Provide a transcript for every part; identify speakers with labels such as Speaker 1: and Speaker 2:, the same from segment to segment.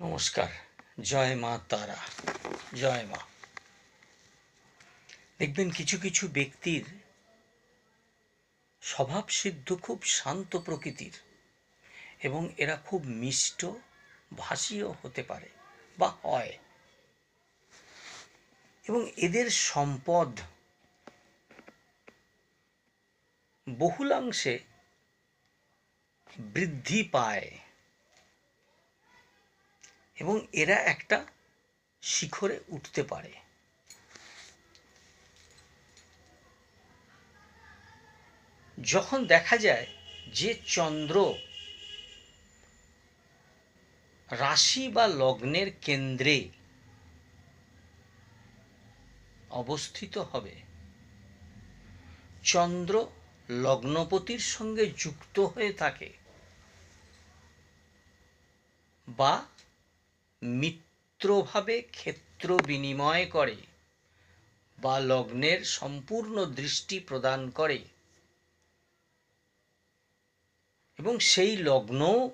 Speaker 1: নমস্কার। জয় মা তারা। জয় মা। দেখবেন কিছু কিছু ব্যক্তির স্বভাব সিদ্ধ খুব শান্ত প্রকৃতির এবং এরা খুব মিষ্ট, ভাষীও হতে পারে বা হয়। এবং এদের সম্পদ বহুলাংশে বৃদ্ধি পায়। এবং এরা একটা শিখরে উঠতে পারে। যখন দেখা যায় যে চন্দ্র রাশি বা লগ্নের কেন্দ্রে অবস্থিত হবে, চন্দ্র লগ্নপতির সঙ্গে যুক্ত হয়ে থাকে বা মিত্রভাবে ক্ষেত্র বিনিময় করে বা লগ্নের সম্পূর্ণ দৃষ্টি প্রদান করে। এবং সেই লগ্ন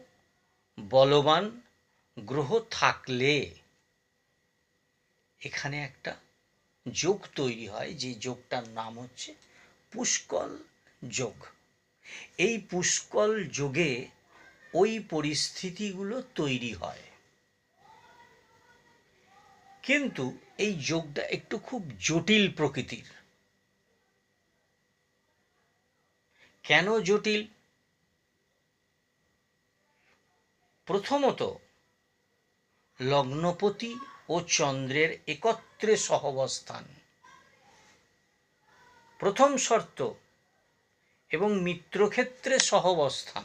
Speaker 1: বলবান গ্রহ থাকলে এখানে একটা যোগ তৈরি হয়, যে যোগটার নাম হচ্ছে পুষ্কল যোগ। এই পুষ্কল যোগে ওই পরিস্থিতিগুলো তৈরি হয়। কিন্তু এই যোগটা একটু খুব জটিল প্রকৃতির। কেন জটিল? প্রথমত, লগ্নপতি ও চন্দ্রের একত্রে সহবস্থান। প্রথম শর্ত, এবং মিত্রক্ষেত্রে সহবস্থান।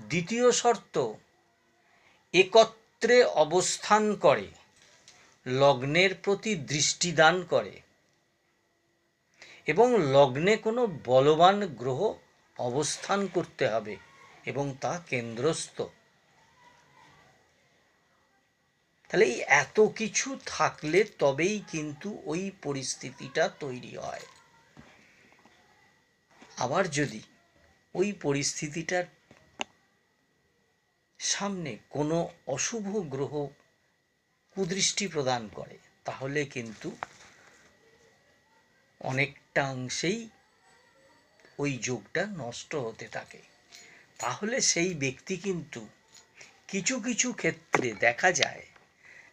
Speaker 1: দ্বিতীয় শর্ত, একত্রে অবস্থান করে। লগ্নের প্রতি দৃষ্টিদান করে এবং লগ্নে কোনো বলবান গ্রহ অবস্থান করতে হবে এবং তা কেন্দ্রস্থ। তাহলে এই এত কিছু থাকলে তবেই কিন্তু ওই পরিস্থিতিটা তৈরি হয়। আবার যদি ওই পরিস্থিতিটার সামনে কোনো অশুভ গ্রহ কুদৃষ্টি প্রদান করে, তাহলে কিন্তু অনেকটা অংশেই ওই যোগটা নষ্ট হতে থাকে। তাহলে সেই ব্যক্তি কিন্তু কিছু কিছু ক্ষেত্রে দেখা যায়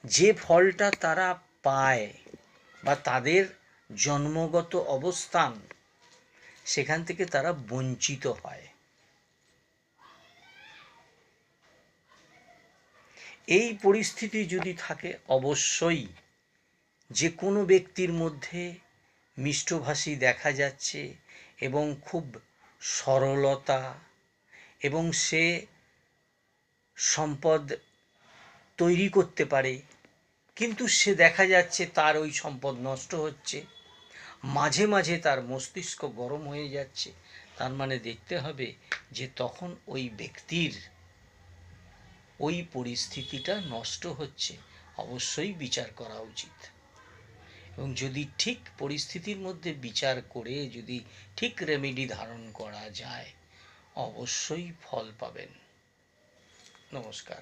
Speaker 1: যে ফলটা তারা পায় বা তাদের জন্মগত অবস্থান সেখান থেকে তারা বঞ্চিত হয়। এই পরিস্থিতি যদি থাকে, অবশ্যই যে কোনো ব্যক্তির মধ্যে মিষ্টভাষী দেখা যাচ্ছে এবং খুব সরলতা এবং সে সম্পদ তৈরি করতে পারে, কিন্তু সে দেখা যাচ্ছে তার ওই সম্পদ নষ্ট হচ্ছে, মাঝে মাঝে তার মস্তিষ্ক গরম হয়ে যাচ্ছে, তার মানে দেখতে হবে যে তখন ওই ব্যক্তির ওই পরিস্থিতিটা নষ্ট হচ্ছে, অবশ্যই বিচার করা উচিত। এবং যদি ঠিক পরিস্থিতির মধ্যে বিচার করে, যদি ঠিক রেমেডি ধারণ করা যায়, অবশ্যই ফল পাবেন। নমস্কার।